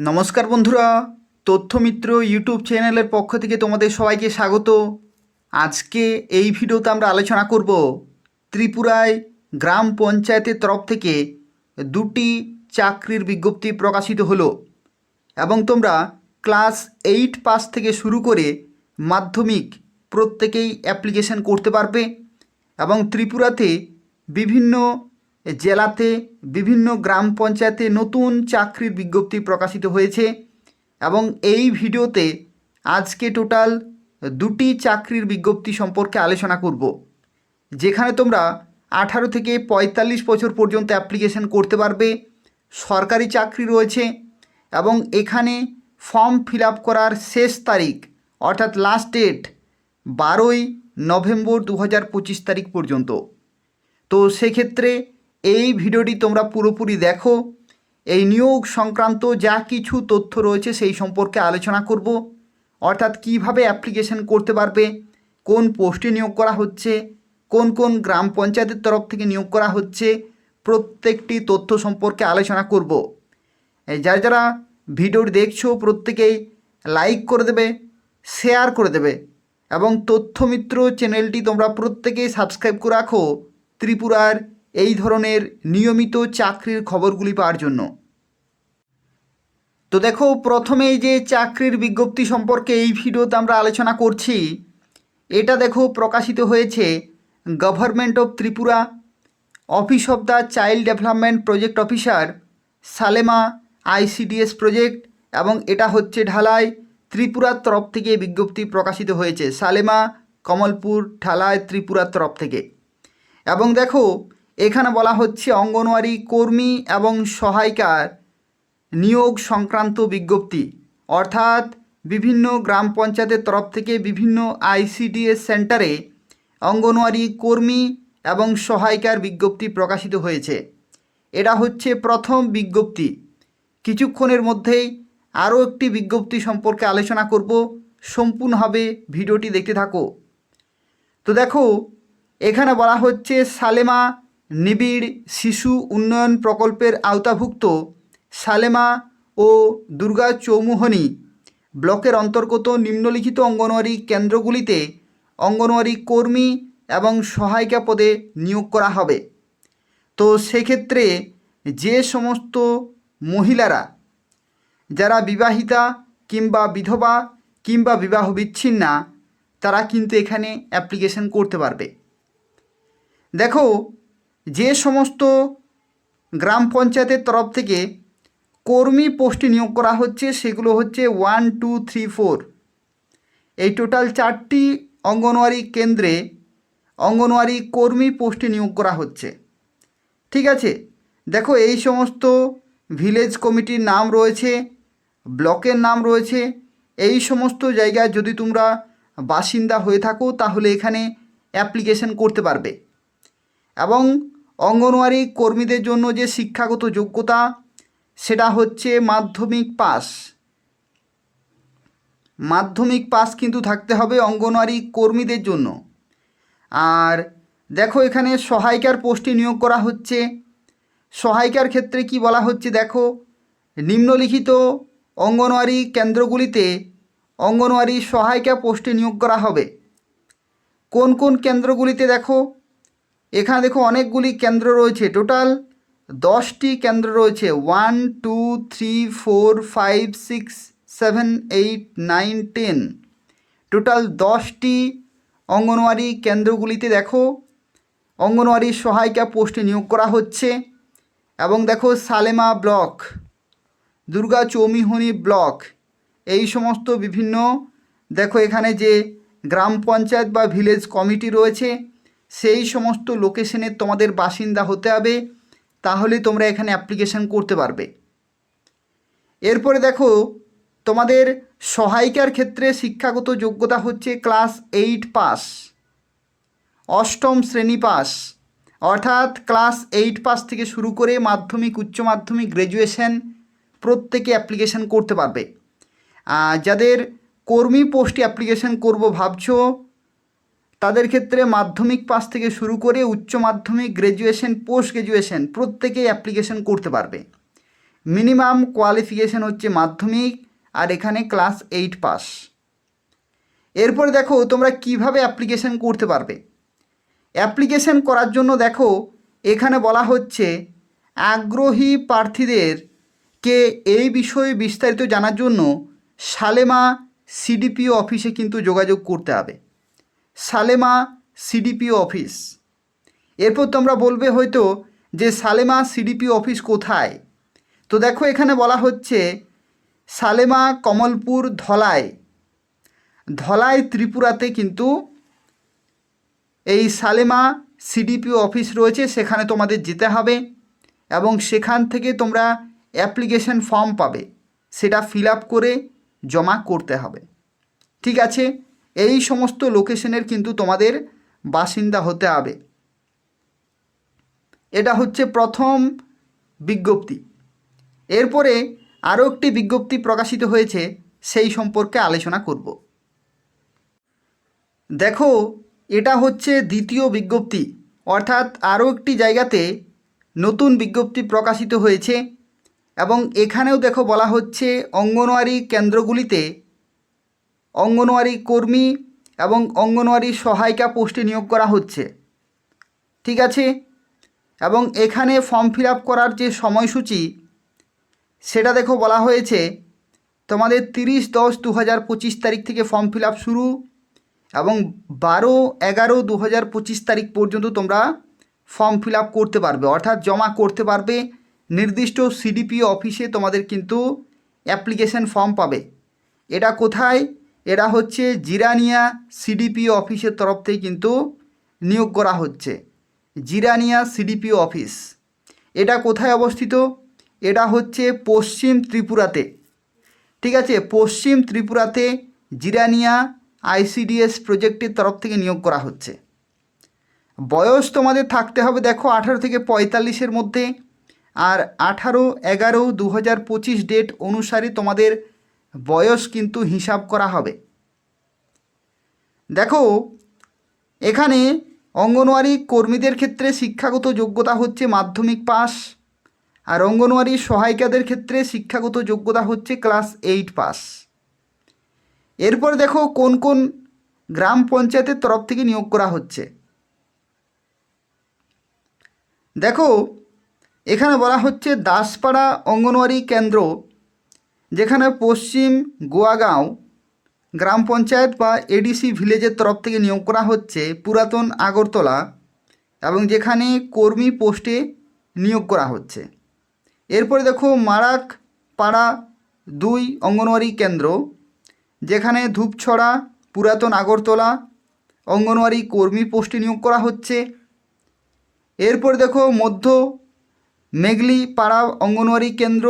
নমস্কার বন্ধুরা, তথ্যমিত্র ইউটিউব চ্যানেলের পক্ষ থেকে তোমাদের সবাইকে স্বাগত। আজকে এই ভিডিওতে আমরা আলোচনা করব ত্রিপুরায় গ্রাম পঞ্চায়েতের তরফ থেকে দুটি চাকরির বিজ্ঞপ্তি প্রকাশিত হলো এবং তোমরা ক্লাস এইট পাস থেকে শুরু করে মাধ্যমিক প্রত্যেকেই অ্যাপ্লিকেশন করতে পারবে এবং ত্রিপুরাতে বিভিন্ন জেলাতে বিভিন্ন গ্রাম পঞ্চায়েতে নতুন চাকরির বিজ্ঞপ্তি প্রকাশিত হয়েছে এবং এই ভিডিওতে আজকে টোটাল দুটি চাকরির বিজ্ঞপ্তি সম্পর্কে আলোচনা করব। যেখানে তোমরা আঠারো থেকে পঁয়তাল্লিশ বছর পর্যন্ত অ্যাপ্লিকেশন করতে পারবে, সরকারি চাকরি রয়েছে এবং এখানে ফর্ম ফিল করার শেষ তারিখ, অর্থাৎ লাস্ট ডেট বারোই নভেম্বর দু হাজার পঁচিশ তারিখ পর্যন্ত। তো সেক্ষেত্রে এই ভিডিওটি তোমরা পুরোপুরি দেখো। এই নিয়োগ সংক্রান্ত যা কিছু তথ্য রয়েছে সেই সম্পর্কে আলোচনা করব। অর্থাৎ কীভাবে অ্যাপ্লিকেশন করতে পারবে, কোন পোস্টে নিয়োগ করা হচ্ছে, কোন কোন গ্রাম পঞ্চায়েতের তরফ থেকে নিয়োগ করা হচ্ছে, প্রত্যেকটি তথ্য সম্পর্কে আলোচনা করব। যারা যারা ভিডিওটি দেখছ প্রত্যেকেই লাইক করে দেবে, শেয়ার করে দেবে এবং তথ্যমিত্র চ্যানেলটি তোমরা প্রত্যেকেই সাবস্ক্রাইব করে রাখো। ত্রিপুরার এই ধরনের নিয়মিত চাকরির খবরগুলি পাওয়ার জন্য। তো দেখো, প্রথমেই যে চাকরির বিজ্ঞপ্তি সম্পর্কে এই ভিডিওতে আমরা আলোচনা করছি, এটা দেখো প্রকাশিত হয়েছে government of Tripura office of the child development project officer Salema ICDS project এবং এটা হচ্ছে ঢালাই ত্রিপুরার তরফ থেকে বিজ্ঞপ্তি প্রকাশিত হয়েছে, সালেমা কমলপুর ঢালাই ত্রিপুরার তরফ থেকে। এবং দেখো এখানে বলা হচ্ছে অঙ্গনওয়াড়ি কর্মী এবং সহায়িকার নিয়োগ সংক্রান্ত বিজ্ঞপ্তি। অর্থাৎ বিভিন্ন গ্রাম পঞ্চায়েতের তরফ থেকে বিভিন্ন আইসিডিএস সেন্টারে অঙ্গনওয়াড়ি কর্মী এবং সহায়িকার বিজ্ঞপ্তি প্রকাশিত হয়েছে। এটা হচ্ছে প্রথম বিজ্ঞপ্তি। কিছুক্ষণের মধ্যেই আরও একটি বিজ্ঞপ্তি সম্পর্কে আলোচনা করব। সম্পূর্ণভাবে ভিডিওটি দেখতে থাকো। তো দেখো, এখানে বলা হচ্ছে সালেমা নিবিড় শিশু উন্নয়ন প্রকল্পের আওতাভুক্ত সালেমা ও দুর্গা চৌমুহনী ব্লকের অন্তর্গত নিম্নলিখিত অঙ্গনওয়াড়ি কেন্দ্রগুলিতে অঙ্গনওয়াড়ি কর্মী এবং সহায়িকা পদে নিয়োগ করা হবে। তো সেক্ষেত্রে যে সমস্ত মহিলারা, যারা বিবাহিতা কিংবা বিধবা কিংবা বিবাহ বিচ্ছিন্না তারা কিন্তু এখানে অ্যাপ্লিকেশন করতে পারবে। দেখো যে সমস্ত গ্রাম পঞ্চায়েতের তরফ থেকে কর্মী পোস্টে নিয়োগ করা হচ্ছে, সেগুলো হচ্ছে ওয়ান, টু, থ্রি, ফোর। এই টোটাল চারটি অঙ্গনওয়াড়ি কেন্দ্রে অঙ্গনওয়াড়ি কর্মী পোস্টে নিয়োগ করা হচ্ছে। ঠিক আছে? দেখো, এই সমস্ত ভিলেজ কমিটির নাম রয়েছে, ব্লকের নাম রয়েছে। এই সমস্ত জায়গায় যদি তোমরা বাসিন্দা হয়ে থাকো, তাহলে এখানে অ্যাপ্লিকেশন করতে পারবে। এবং অঙ্গনওয়াড়ি কর্মীদের জন্য যে শিক্ষাগত যোগ্যতা, সেটা হচ্ছে মাধ্যমিক পাস। মাধ্যমিক পাস কিন্তু থাকতে হবে অঙ্গনওয়াড়ি কর্মীদের জন্য। আর দেখো এখানে সহায়িকার পোস্টে নিয়োগ করা হচ্ছে। সহায়িকার ক্ষেত্রে কি বলা হচ্ছে দেখো, নিম্নলিখিত অঙ্গনওয়াড়ি কেন্দ্রগুলিতে অঙ্গনওয়াড়ি সহায়িকা পোস্টে নিয়োগ করা হবে। কোন কোন কেন্দ্রগুলিতে দেখো এখানে দেখো অনেকগুলি কেন্দ্র রয়েছে। টোটাল দশটি কেন্দ্র রয়েছে। One two three four five six seven eight nine ten total দশটি অঙ্গনওয়াড়ি কেন্দ্রগুলিতে দেখো, অঙ্গনওয়াড়ি সহায়িকা পোস্টে নিয়োগ করা হচ্ছে এবং দেখো সালেমা ব্লক, দুর্গা চৌমিহনি ব্লক, এই সমস্ত বিভিন্ন, দেখো এখানে যে গ্রাম পঞ্চায়েত বা ভিলেজ কমিটি রয়েছে সেই সমস্ত লোকেশনের তোমাদের বাসিন্দা হতে হবে, তাহলে তোমরা এখানে অ্যাপ্লিকেশন করতে পারবে। এরপরে দেখো, তোমাদের সহায়িকার ক্ষেত্রে শিক্ষাগত যোগ্যতা হচ্ছে ক্লাস এইট পাস অষ্টম শ্রেণি পাস অর্থাৎ ক্লাস এইট পাস থেকে শুরু করে মাধ্যমিক, উচ্চ মাধ্যমিক গ্র্যাজুয়েশন প্রত্যেকে অ্যাপ্লিকেশন করতে পারবে। যাদের কর্মী পোস্টে অ্যাপ্লিকেশন করব ভাবছ তাদের ক্ষেত্রে মাধ্যমিক পাস থেকে শুরু করে উচ্চ মাধ্যমিক গ্র্যাজুয়েশন পোস্ট গ্র্যাজুয়েশন প্রত্যেকেই অ্যাপ্লিকেশন করতে পারবে। মিনিমাম কোয়ালিফিকেশন হচ্ছে মাধ্যমিক আর এখানে ক্লাস এইট পাস এরপরে দেখো তোমরা কীভাবে অ্যাপ্লিকেশন করতে পারবে। অ্যাপ্লিকেশন করার জন্য দেখো, এখানে বলা হচ্ছে, আগ্রহী প্রার্থীদের কে এই বিষয়ে বিস্তারিত জানার জন্য সালেমা সিডিপিও অফিসে কিন্তু যোগাযোগ করতে হবে। Salema CDPO office. এরপর তোমরা বলবে হয়তো যে সালেমা সিডিপিও অফিস কোথায়? তো দেখো এখানে বলা হচ্ছে সালেমা কমলপুর ধলাই। ধলাই ত্রিপুরাতে কিন্তু এই সালেমা সিডিপিও অফিস রয়েছে, সেখানে তোমাদের যেতে হবে এবং সেখান থেকে তোমরা অ্যাপ্লিকেশন ফর্ম পাবে। সেটা ফিল আপ করে জমা করতে হবে। ঠিক আছে? এই সমস্ত লোকেশনের কিন্তু তোমাদের বাসিন্দা হতে হবে। এটা হচ্ছে প্রথম বিজ্ঞপ্তি। এরপরে আরও একটি বিজ্ঞপ্তি প্রকাশিত হয়েছে, সেই সম্পর্কে আলোচনা করব। দেখো, এটা হচ্ছে দ্বিতীয় বিজ্ঞপ্তি, অর্থাৎ আরও একটি জায়গাতে নতুন বিজ্ঞপ্তি প্রকাশিত হয়েছে এবং এখানেও দেখো বলা হচ্ছে, অঙ্গনওয়াড়ি কেন্দ্রগুলিতে অঙ্গনওয়াড়ি কর্মী এবং অঙ্গনওয়াড়ি সহায়িকা পোস্টে নিয়োগ করা হচ্ছে। ঠিক আছে? এবং এখানে ফর্ম ফিল করার যে সময়সূচি, সেটা দেখো বলা হয়েছে, তোমাদের তিরিশ দশ দু হাজার পঁচিশ তারিখ থেকে ফর্ম ফিল শুরু এবং বারো এগারো দু হাজার পঁচিশ তারিখ পর্যন্ত তোমরা ফর্ম ফিল করতে পারবে। অর্থাৎ জমা করতে পারবে। নির্দিষ্ট সিডিপি অফিসে তোমাদের কিন্তু অ্যাপ্লিকেশন ফর্ম পাবে। এটা কোথায়? এটা হচ্ছে জিরানিয়া সিডিপিও অফিসের তরফ থেকে কিন্তু নিয়োগ করা হচ্ছে। Jirania CDPO office. এটা কোথায় অবস্থিত? এটা হচ্ছে পশ্চিম ত্রিপুরাতে। ঠিক আছে? পশ্চিম ত্রিপুরাতে জিরানিয়া আইসিডিএস প্রজেক্টের তরফ থেকে নিয়োগ করা হচ্ছে। বয়স তোমাদের থাকতে হবে দেখো আঠারো থেকে পঁয়তাল্লিশের মধ্যে। আর আঠারো এগারো দু ডেট অনুসারে তোমাদের বয়স কিন্তু হিসাব করা হবে। দেখো, এখানে অঙ্গনওয়াড়ি কর্মীদের ক্ষেত্রে শিক্ষাগত যোগ্যতা হচ্ছে মাধ্যমিক পাস আর অঙ্গনওয়াড়ি সহায়িকাদের ক্ষেত্রে শিক্ষাগত যোগ্যতা হচ্ছে ক্লাস এইট পাস। এরপর দেখো, কোন কোন গ্রাম পঞ্চায়েতের তরফ থেকে নিয়োগ করা হচ্ছে। দেখো, এখানে বলা হচ্ছে দাসপাড়া অঙ্গনওয়াড়ি কেন্দ্র যেখানে পশ্চিম গোয়াগাঁও গ্রাম পঞ্চায়েত বা এডিসি ভিলেজের তরফ থেকে নিয়োগ করা হচ্ছে পুরাতন আগরতলা এবং যেখানে কর্মী পোস্টে নিয়োগ করা হচ্ছে। এরপরে দেখো মারাক পাড়া দুই অঙ্গনওয়াড়ি কেন্দ্র, যেখানে ধূপছড়া, পুরাতন আগরতলা, অঙ্গনওয়াড়ি কর্মী পোস্টে নিয়োগ করা হচ্ছে। এরপর দেখো মধ্য মেঘলি পাড়া অঙ্গনওয়াড়ি কেন্দ্র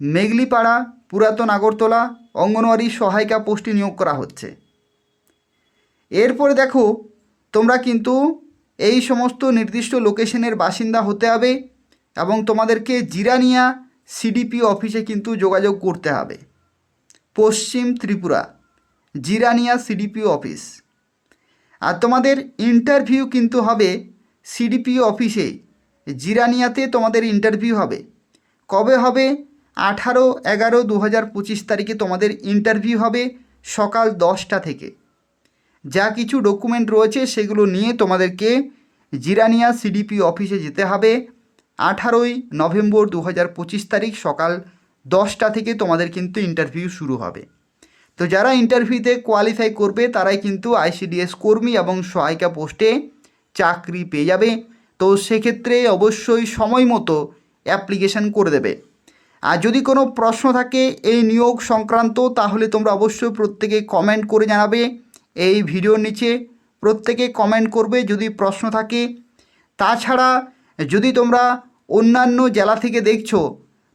মেঘলি পাড়া পুরাতন আগরতলা, অঙ্গনওয়াড়ি সহায়িকা পোস্টে নিয়োগ করা হচ্ছে। এরপরে দেখো, তোমরা কিন্তু এই সমস্ত নির্দিষ্ট লোকেশনের বাসিন্দা হতে হবে এবং তোমাদেরকে জিরানিয়া সিডিপি অফিসে কিন্তু যোগাযোগ করতে হবে। Paschim Tripura, Jirania CDP office. আর তোমাদের ইন্টারভিউ কিন্তু হবে সিডিপি অফিসে, জিরানিয়াতে তোমাদের ইন্টারভিউ হবে। কবে হবে? আঠারো, এগারো দু হাজার পঁচিশ তারিখে তোমাদের ইন্টারভিউ হবে সকাল দশটা থেকে। যা কিছু ডকুমেন্ট রয়েছে সেগুলো নিয়ে তোমাদেরকে জিরানিয়া সিডিপি অফিসে যেতে হবে। আঠারোই নভেম্বর দু হাজার পঁচিশ তারিখ সকাল দশটা থেকে তোমাদের কিন্তু ইন্টারভিউ শুরু হবে। তো যারা ইন্টারভিউতে কোয়ালিফাই করবে, তারাই কিন্তু আইসিডিএস কর্মী এবং সহায়িকা পোস্টে চাকরি পেয়ে যাবে। তো সেক্ষেত্রে অবশ্যই সময় মতো অ্যাপ্লিকেশান করে দেবে। আর যদি কোনো প্রশ্ন থাকে এই নিয়োগ সংক্রান্ত, তাহলে তোমরা অবশ্যই প্রত্যেকে কমেন্ট করে জানাবে এই ভিডিওর নিচে। প্রত্যেকে কমেন্ট করবে যদি প্রশ্ন থাকে। তাছাড়া যদি তোমরা অন্যান্য জেলা থেকে দেখছ,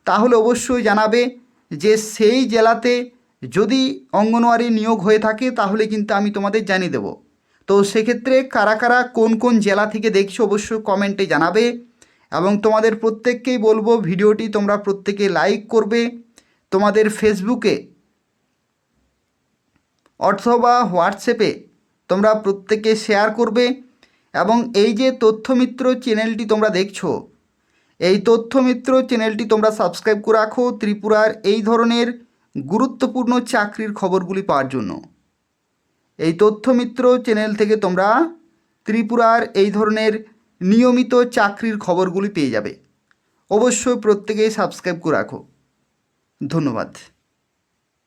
তাহলে অবশ্যই জানাবে যে সেই জেলাতে যদি অঙ্গনওয়াড়ি নিয়োগ হয়ে থাকে, তাহলে কিন্তু আমি তোমাদের জানিয়ে দেবো। তো সেক্ষেত্রে কারা কারা কোন কোন জেলা থেকে দেখছ, অবশ্যই কমেন্টে জানাবে। এবং তোমাদের প্রত্যেককেই বলব, ভিডিওটি তোমরা প্রত্যেকে লাইক করবে। তোমাদের ফেসবুকে অথবা হোয়াটসঅ্যাপে তোমরা প্রত্যেকে শেয়ার করবে এবং এই যে তথ্যমিত্র চ্যানেলটি তোমরা দেখছ, এই তথ্যমিত্র চ্যানেলটি তোমরা সাবস্ক্রাইব করে রাখো ত্রিপুরার এই ধরনের গুরুত্বপূর্ণ চাকরির খবরগুলি পাওয়ার জন্য। এই তথ্যমিত্র চ্যানেল থেকে তোমরা ত্রিপুরার এই ধরনের নিয়মিত চাকরির খবরগুলি পেয়ে যাবে। অবশ্যই প্রত্যেকেই সাবস্ক্রাইব করে রাখো। ধন্যবাদ।